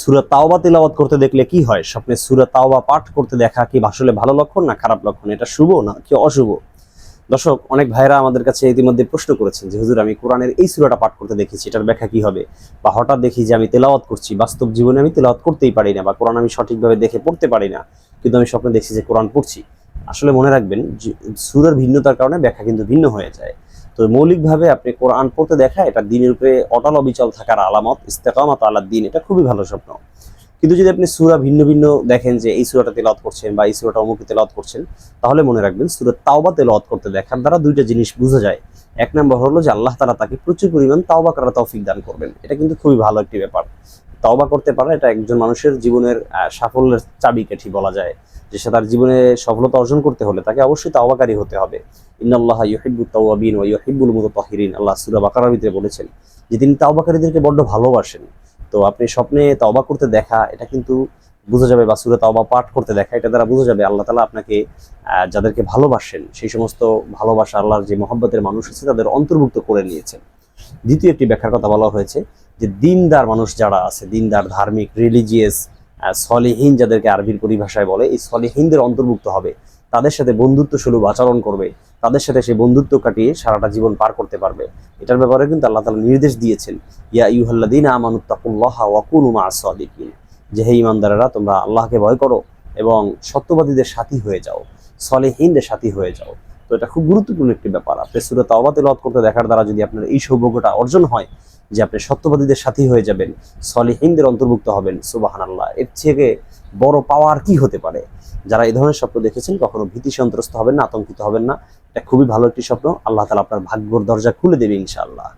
সুরা তাওবা তেলাওয়াত করতে দেখলে কি হয়? স্বপ্নে সুরা তাওবা পাঠ করতে দেখা কি আসলে ভালো লক্ষণ না খারাপ লক্ষণ? এটা শুভ না কি অশুভ? দর্শক, অনেক ভাইরা আমাদের কাছে ইতিমধ্যে প্রশ্ন করেছেন যে, হুজুর, আমি কোরআনের এই সুরাটা পাঠ করতে দেখেছি, এটার ব্যাখ্যা কি হবে? বা হঠাৎ দেখি যে, আমি তেলাওয়াত করছি, বাস্তব জীবনে আমি তেলাওয়াত করতেই পারি না বা কোরআন আমি সঠিকভাবে দেখে পড়তে পারি না, কিন্তু আমি স্বপ্নে দেখছি যে, কোরআন পড়ছি। আসলে মনে রাখবেন যে, সুরের ভিন্নতার কারণে ব্যাখ্যা কিন্তু ভিন্ন হয়ে যায়। তো মৌলিকভাবে আপনি কোরআন পড়তে দেখা এটা দিনের উপরে অটল অবিচল থাকার আলামত, ইস্তেকামত আল্লাহ দিন, এটা খুবই ভালো স্বপ্ন। কিন্তু যদি আপনি সুরা ভিন্ন ভিন্ন দেখেন যে এই সুরাটা তেলাওয়াত করছেন বা এই সুরাটা অমুকে তেলাওয়াত করছেন, তাহলে মনে রাখবেন সুরা তাওবা তেলাওয়াত করতে দেখার দ্বারা দুইটা জিনিস বোঝা যায়। এক নম্বর হলো যে আল্লাহ তালা তাকে প্রচুর পরিমাণ তাওবা করার তৌফিক দান করবেন। এটা কিন্তু খুবই ভালো একটি ব্যাপার। তাওবা করতে পারে, এটা একজন মানুষের জীবনের সাফল্যের চাবিকাঠি বলা যায়। যে সে তার জীবনে সফলতা অর্জন করতে হলে তাকে অবশ্যই তাওবাকারী হতে হবে। ইন্নাল্লাহ ইউহিব্বুত তাওয়াবিন ওয়া ইউহিব্বুল মুতাতাহিরিন, আল্লাহ সূরা বাকারার ভিতরে বলেছেন যে তিনি তাওবাকারীদেরকে বড্ড ভালোবাসেন। তো আপনি স্বপ্নে তাওবা করতে দেখা, এটা কিন্তু বোঝা যাবে বা সুরা তাওবা পাঠ করতে দেখা, এটা দ্বারা বোঝা যাবে আল্লাহ তালা আপনাকে যাদেরকে ভালোবাসেন, সেই সমস্ত ভালোবাসা আল্লাহর যে মহব্বতের মানুষ আছে, তাদের অন্তর্ভুক্ত করে নিয়েছেন। দ্বিতীয় একটি ব্যাখ্যার কথা বলা হয়েছে যে দিনদার মানুষ যারা আছে, দিনদার, ধার্মিক রিলিজিয়াস সলিহীন যাদেরকে আরবির পরিভাষায় বলে, এই সলিহীনদের অন্তর্ভুক্ত হবে। তাদের সাথে বন্ধুত্ব সুলভ আচরণ করবে। তাদের সাথে সেই বন্ধুত্ব কাটিয়ে সারাটা জীবন পার করতে পারবে। এটার ব্যাপারে কিন্তু আল্লাহ তালা নির্দেশ দিয়েছেন, ইয়া ইউহাল্লাদিন আমানুত্তাকুল্লাহ ওয়াকুনু মা সাদিকিন। যে হে ইমানদারেরা তোমরা আল্লাহকে ভয় করো এবং সত্যবাদীদের সাথী হয়ে যাও, সলেহীনদের সাথী হয়ে যাও। এটা খুব গুরুত্বপূর্ণ একটি ব্যাপার। আপনি সুরে তাওবা লত করতে দেখার দ্বারা যদি আপনার এই সৌভাগ্যটা অর্জন হয়, যে আপনি সত্যবাদীদের সাথী হয়ে যাবেন, সলিহীনদের অন্তর্ভুক্ত হবেন সুবাহান আল্লাহ এর থেকে বড় পাওয়ার কি হতে পারে? যারা এই ধরনের স্বপ্ন দেখেছেন, কখনো ভীতি সন্ত্রস্ত হবেন না, আতঙ্কিত হবেন না, এটা খুবই ভালো একটি স্বপ্ন। আল্লাহ তালা আপনার ভাগ্যর দরজা খুলে দেবে ইনশাআল্লাহ।